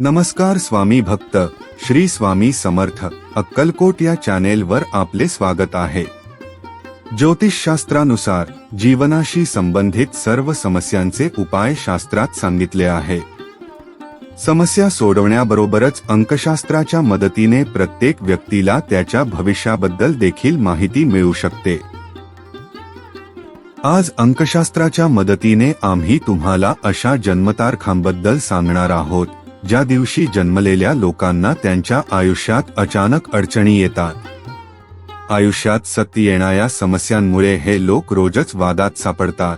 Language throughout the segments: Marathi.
नमस्कार स्वामी भक्त श्री स्वामी समर्थ अक्कलकोट या चॅनेलवर आपले स्वागत आहे. ज्योतिषशास्त्रानुसार जीवनाशी संबंधित सर्व समस्यांचे उपाय शास्त्रात सांगितले आहे. समस्या सोडवण्याबरोबरच अंकशास्त्राच्या मदतीने प्रत्येक व्यक्तीला त्याच्या भविष्याबद्दल देखील माहिती मिळू शकते. आज अंकशास्त्राच्या मदतीने आम्ही तुम्हाला अशा जन्मतारखांबद्दल सांगणार आहोत. ज्या दिवशी जन्मलेल्या लोकांना त्यांच्या आयुष्यात अचानक अडचणी येतात. आयुष्यात सत्य येणाऱ्या समस्यांमुळे हे लोक रोजच वादात सापडतात.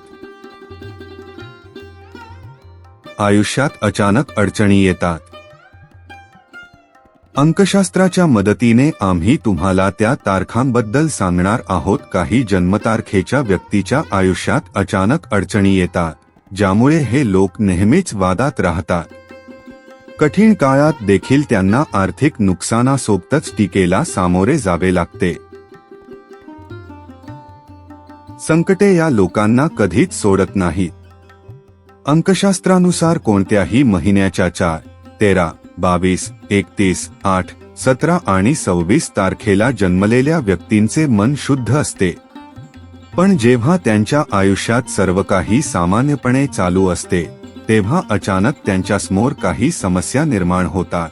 आयुष्यात अचानक अडचणी येतात. अंकशास्त्राच्या मदतीने आम्ही तुम्हाला त्या तारखांबद्दल सांगणार आहोत. काही जन्मतारखेच्या व्यक्तीच्या आयुष्यात अचानक अडचणी येतात ज्यामुळे हे लोक नेहमीच वादात राहतात. कठीण काळात देखील त्यांना आर्थिक नुकसानासोबतच टीकेला सामोरे जावे लागते. संकटे या लोकांना कधीच सोडत नाहीत. अंकशास्त्रानुसार कोणत्याही महिन्याच्या चार तेरा बावीस एकतीस आठ सतरा आणि सव्वीस तारखेला जन्मलेल्या व्यक्तींचे मन शुद्ध असते. पण जेव्हा त्यांच्या आयुष्यात सर्व काही सामान्यपणे चालू असते तेव्हा अचानक त्यांच्यासमोर काही समस्या निर्माण होतात.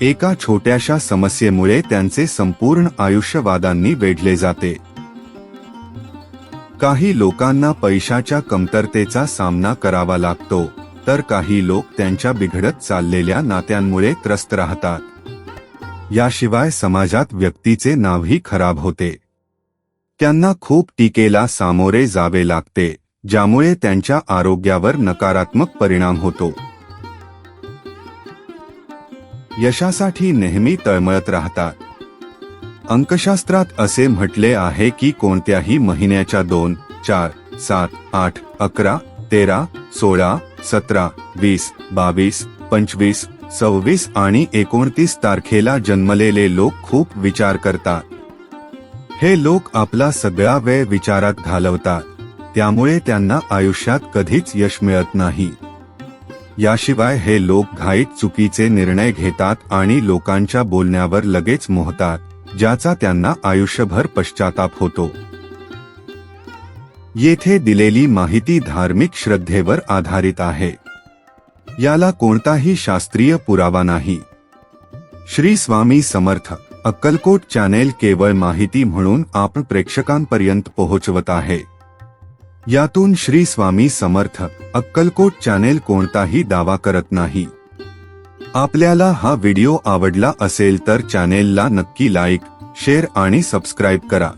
एका छोट्याशा समस्येमुळे त्यांचे संपूर्ण आयुष्य वादांनी वेढले जाते. काही लोकांना पैशाच्या कमतरतेचा सामना करावा लागतो तर काही लोक त्यांच्या बिघडत चाललेल्या नात्यांमुळे त्रस्त राहतात. याशिवाय समाजात व्यक्तीचे नावही खराब होते. त्यांना खूप टीकेला सामोरे जावे लागते. ज्यामुळे त्यांच्या आरोग्यावर नकारात्मक परिणाम होतो. यशासाठी नेहमी तळमळत राहतात. अंकशास्त्रात असे म्हटले आहे की कोणत्याही महिन्याच्या दोन चार सात आठ अकरा तेरा सोळा सतरा वीस बावीस पंचवीस सव्वीस आणि एकोणतीस तारखेला जन्मलेले लोक खूप विचार करतात. हे लोक आपला सगळा वेळ विचारात घालवतात. त्यामुळे त्यांना आयुष्यात कधीच यश मिळत नाही. याशिवाय हे लोक घाईत चुकीचे निर्णय घेतात आणि लोकांच्या बोलण्यावर लगेच मोहतात ज्याचा त्यांना आयुष्यभर पश्चाताप होतो. येथे दिलेली माहिती धार्मिक श्रद्धेवर आधारित आहे. याला कोणताही शास्त्रीय पुरावा नाही. श्री स्वामी समर्थ अक्कलकोट चॅनेल केवळ माहिती म्हणून आपण प्रेक्षकांपर्यंत पोहोचवत आहे. यातून श्री स्वामी समर्थ अक्कलकोट चॅनेल कोणताही दावा करत नाही. आपल्याला हा व्हिडिओ आवडला असेल तर चॅनेलला नक्की लाईक शेअर आणि सबस्क्राईब करा.